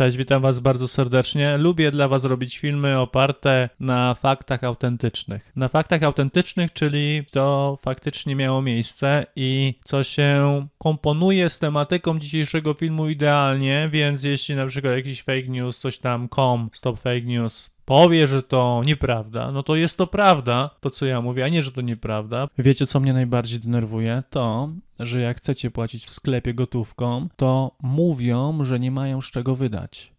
Cześć, witam Was bardzo serdecznie. Lubię dla Was robić filmy oparte na faktach autentycznych. Na faktach autentycznych, czyli to faktycznie miało miejsce i co się komponuje z tematyką dzisiejszego filmu idealnie, więc jeśli na przykład jakiś fake news, coś tam, com, stop fake news, powie, że to nieprawda, no to jest to prawda, to co ja mówię, a nie, że to nieprawda. Wiecie, co mnie najbardziej denerwuje? To, że jak chcecie płacić w sklepie gotówką, to mówią, że nie mają z czego wydać.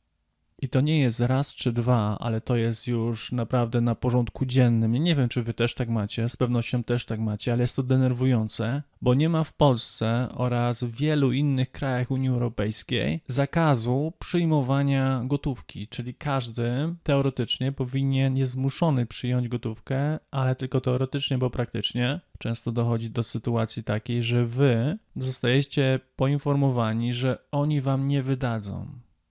I to nie jest raz czy dwa, ale to jest już naprawdę na porządku dziennym. Nie wiem, czy wy też tak macie, z pewnością też tak macie, ale jest to denerwujące, bo nie ma w Polsce oraz w wielu innych krajach Unii Europejskiej zakazu przyjmowania gotówki, czyli każdy teoretycznie powinien, jest zmuszony przyjąć gotówkę, ale tylko teoretycznie, bo praktycznie często dochodzi do sytuacji takiej, że wy zostajecie poinformowani, że oni wam nie wydadzą.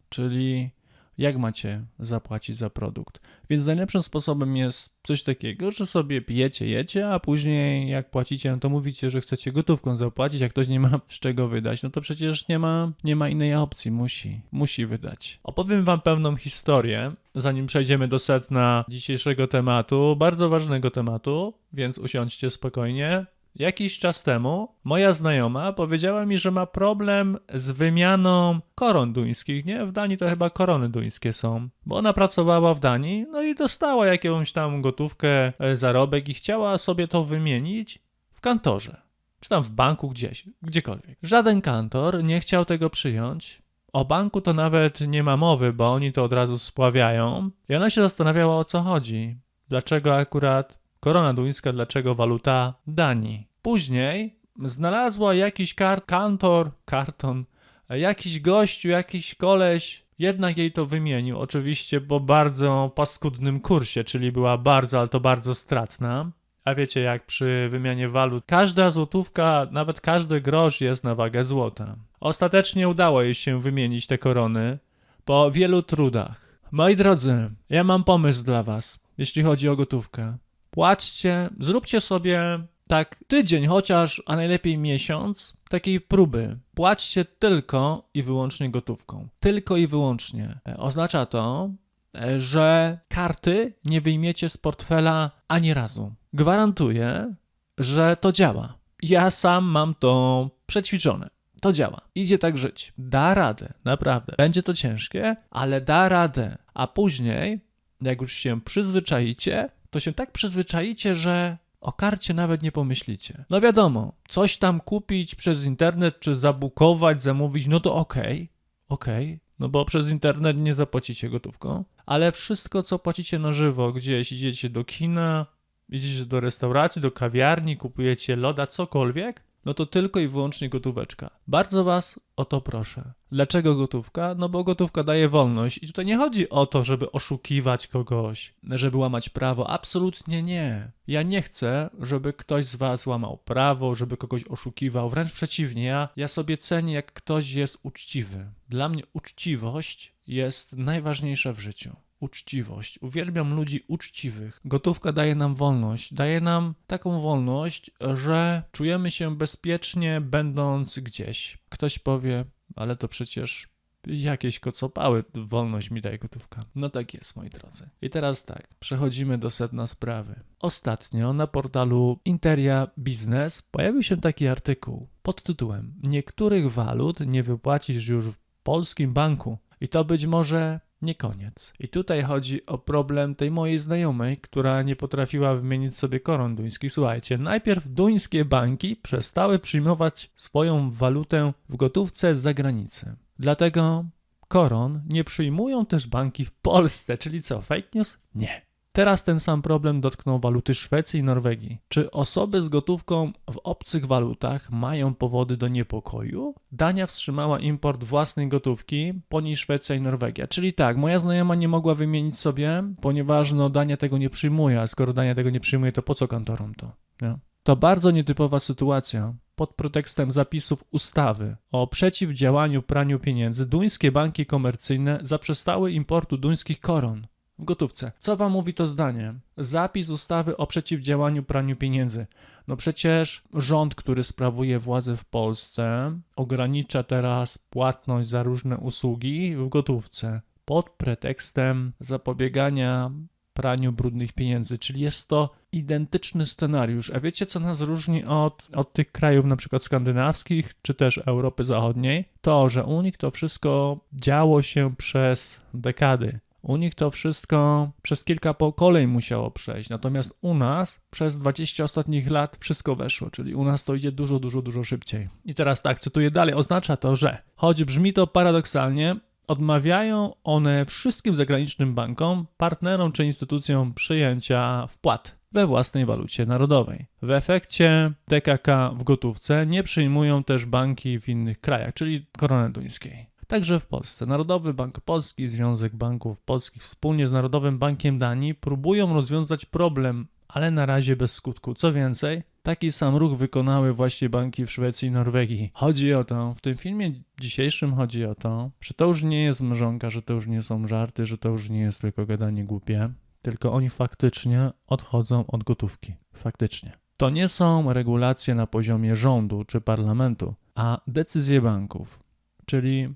Czyli jak macie zapłacić za produkt. Więc najlepszym sposobem jest coś takiego, że sobie pijecie, jecie, a później jak płacicie, no to mówicie, że chcecie gotówką zapłacić, jak ktoś nie ma z czego wydać, no to przecież nie ma, nie ma innej opcji, musi, musi wydać. Opowiem wam pewną historię, zanim przejdziemy do sedna dzisiejszego tematu, bardzo ważnego tematu, więc usiądźcie spokojnie, Jakiś czas temu moja znajoma powiedziała mi, że ma problem z wymianą koron duńskich, nie? W Danii to chyba korony duńskie są, bo ona pracowała w Danii, no i dostała jakąś tam gotówkę, e, zarobek i chciała sobie to wymienić w kantorze, czy tam w banku gdzieś, gdziekolwiek. Żaden kantor nie chciał tego przyjąć. O banku to nawet nie ma mowy, bo oni to od razu spławiają. I ona się zastanawiała o co chodzi. Dlaczego akurat Korona duńska, dlaczego waluta Danii. Później znalazła jakiś kart, kantor, karton, jakiś gościu, jakiś koleś, jednak jej to wymienił, oczywiście po bardzo paskudnym kursie, czyli była bardzo, ale to bardzo stratna. A wiecie, jak przy wymianie walut, każda złotówka, nawet każdy grosz jest na wagę złota. Ostatecznie udało jej się wymienić te korony po wielu trudach. Moi drodzy, ja mam pomysł dla was, jeśli chodzi o gotówkę. Płaczcie, zróbcie sobie tak tydzień chociaż, a najlepiej miesiąc takiej próby. Płaćcie tylko i wyłącznie gotówką. Tylko i wyłącznie. E, oznacza to, e, że karty nie wyjmiecie z portfela ani razu. Gwarantuję, że to działa. Ja sam mam to przećwiczone. To działa. Idzie tak żyć. Da radę, naprawdę. Będzie to ciężkie, ale da radę. A później, jak już się przyzwyczajicie, to się tak przyzwyczajicie, że o karcie nawet nie pomyślicie. No wiadomo, coś tam kupić przez internet, czy zabukować, zamówić, no to okej, okay, okej, okay, no bo przez internet nie zapłacicie gotówką, ale wszystko, co płacicie na żywo, gdzieś idziecie do kina, idziecie do restauracji, do kawiarni, kupujecie loda, cokolwiek, no to tylko i wyłącznie gotóweczka. Bardzo Was o to proszę. Dlaczego gotówka? No bo gotówka daje wolność i tutaj nie chodzi o to, żeby oszukiwać kogoś, żeby łamać prawo. Absolutnie nie. Ja nie chcę, żeby ktoś z Was łamał prawo, żeby kogoś oszukiwał. Wręcz przeciwnie, ja, ja sobie cenię, jak ktoś jest uczciwy. Dla mnie uczciwość jest najważniejsza w życiu uczciwość. Uwielbiam ludzi uczciwych. Gotówka daje nam wolność. Daje nam taką wolność, że czujemy się bezpiecznie, będąc gdzieś. Ktoś powie, ale to przecież jakieś kocopały, wolność mi daje gotówka. No tak jest, moi drodzy. I teraz tak, przechodzimy do sedna sprawy. Ostatnio na portalu Interia Business pojawił się taki artykuł pod tytułem Niektórych walut nie wypłacisz już w polskim banku. I to być może nie koniec. I tutaj chodzi o problem tej mojej znajomej, która nie potrafiła wymienić sobie koron duńskich. Słuchajcie, najpierw duńskie banki przestały przyjmować swoją walutę w gotówce z zagranicy. Dlatego koron nie przyjmują też banki w Polsce, czyli co, fake news? Nie. Teraz ten sam problem dotknął waluty Szwecji i Norwegii. Czy osoby z gotówką w obcych walutach mają powody do niepokoju? Dania wstrzymała import własnej gotówki, po niej Szwecja i Norwegia. Czyli tak, moja znajoma nie mogła wymienić sobie, ponieważ no Dania tego nie przyjmuje, a skoro Dania tego nie przyjmuje, to po co kantorom to? Nie? To bardzo nietypowa sytuacja. Pod pretekstem zapisów ustawy o przeciwdziałaniu praniu pieniędzy duńskie banki komercyjne zaprzestały importu duńskich koron w gotówce. Co wam mówi to zdanie? Zapis ustawy o przeciwdziałaniu praniu pieniędzy. No przecież rząd, który sprawuje władzę w Polsce, ogranicza teraz płatność za różne usługi w gotówce pod pretekstem zapobiegania praniu brudnych pieniędzy, czyli jest to identyczny scenariusz. A wiecie, co nas różni od, od tych krajów, na przykład skandynawskich, czy też Europy Zachodniej? To, że u nich to wszystko działo się przez dekady. U nich to wszystko przez kilka pokoleń musiało przejść, natomiast u nas przez 20 ostatnich lat wszystko weszło, czyli u nas to idzie dużo, dużo, dużo szybciej. I teraz tak, cytuję dalej, oznacza to, że choć brzmi to paradoksalnie, odmawiają one wszystkim zagranicznym bankom, partnerom czy instytucjom przyjęcia wpłat we własnej walucie narodowej. W efekcie DKK w gotówce nie przyjmują też banki w innych krajach, czyli korony duńskiej. Także w Polsce Narodowy Bank Polski, Związek Banków Polskich wspólnie z Narodowym Bankiem Danii próbują rozwiązać problem, ale na razie bez skutku. Co więcej, taki sam ruch wykonały właśnie banki w Szwecji i Norwegii. Chodzi o to, w tym filmie dzisiejszym chodzi o to, że to już nie jest mrzonka, że to już nie są żarty, że to już nie jest tylko gadanie głupie, tylko oni faktycznie odchodzą od gotówki. Faktycznie. To nie są regulacje na poziomie rządu czy parlamentu, a decyzje banków, czyli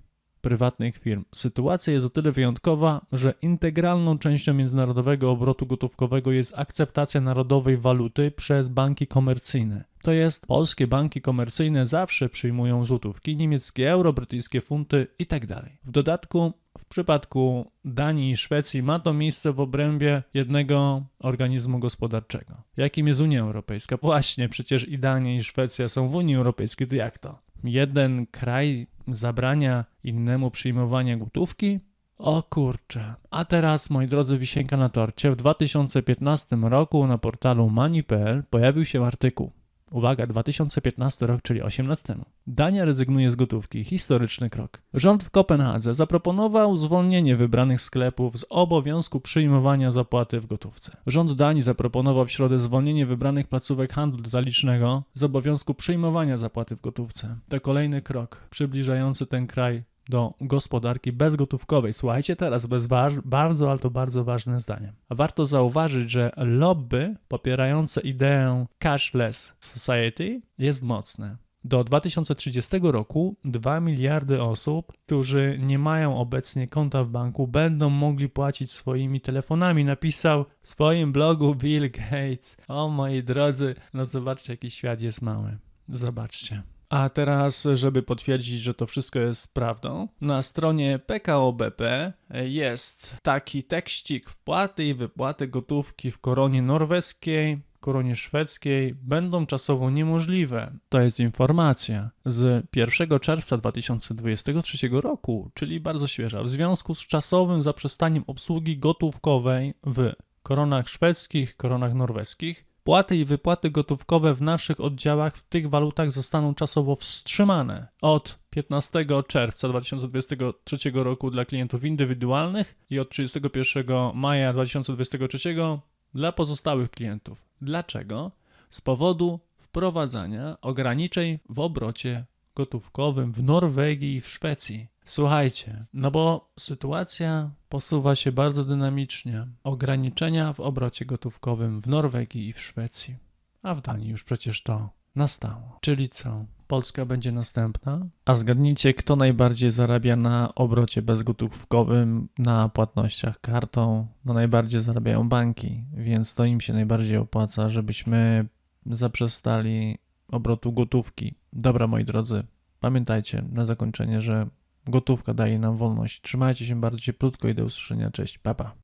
prywatnych firm. Sytuacja jest o tyle wyjątkowa, że integralną częścią międzynarodowego obrotu gotówkowego jest akceptacja narodowej waluty przez banki komercyjne. To jest, polskie banki komercyjne zawsze przyjmują złotówki, niemieckie euro, brytyjskie funty itd. W dodatku w przypadku Danii i Szwecji ma to miejsce w obrębie jednego organizmu gospodarczego. Jakim jest Unia Europejska? Właśnie, przecież i Dania i Szwecja są w Unii Europejskiej, to jak to? Jeden kraj zabrania innemu przyjmowania gotówki? O kurczę. A teraz, moi drodzy, wisienka na torcie. W 2015 roku na portalu Money.pl pojawił się artykuł. Uwaga, 2015 rok, czyli 8 lat temu. Dania rezygnuje z gotówki. Historyczny krok. Rząd w Kopenhadze zaproponował zwolnienie wybranych sklepów z obowiązku przyjmowania zapłaty w gotówce. Rząd Danii zaproponował w środę zwolnienie wybranych placówek handlu detalicznego z obowiązku przyjmowania zapłaty w gotówce. To kolejny krok przybliżający ten kraj do gospodarki bezgotówkowej. Słuchajcie teraz, bez bardzo, ale to bardzo ważne zdanie. Warto zauważyć, że lobby popierające ideę cashless society jest mocne. Do 2030 roku 2 miliardy osób, którzy nie mają obecnie konta w banku, będą mogli płacić swoimi telefonami. Napisał w swoim blogu Bill Gates. O moi drodzy, no zobaczcie, jaki świat jest mały. Zobaczcie. A teraz, żeby potwierdzić, że to wszystko jest prawdą, na stronie PKO BP jest taki tekścik wpłaty i wypłaty gotówki w koronie norweskiej, koronie szwedzkiej będą czasowo niemożliwe. To jest informacja z 1 czerwca 2023 roku, czyli bardzo świeża, w związku z czasowym zaprzestaniem obsługi gotówkowej w koronach szwedzkich, koronach norweskich Płaty i wypłaty gotówkowe w naszych oddziałach w tych walutach zostaną czasowo wstrzymane od 15 czerwca 2023 roku dla klientów indywidualnych i od 31 maja 2023 dla pozostałych klientów. Dlaczego? Z powodu wprowadzania ograniczeń w obrocie gotówkowym w Norwegii i w Szwecji. Słuchajcie, no bo sytuacja posuwa się bardzo dynamicznie. Ograniczenia w obrocie gotówkowym w Norwegii i w Szwecji, a w Danii już przecież to nastało. Czyli co? Polska będzie następna? A zgadnijcie, kto najbardziej zarabia na obrocie bezgotówkowym, na płatnościach kartą? No najbardziej zarabiają banki, więc to im się najbardziej opłaca, żebyśmy zaprzestali obrotu gotówki. Dobra, moi drodzy, pamiętajcie na zakończenie, że Gotówka daje nam wolność. Trzymajcie się bardzo cieplutko i do usłyszenia. Cześć, papa.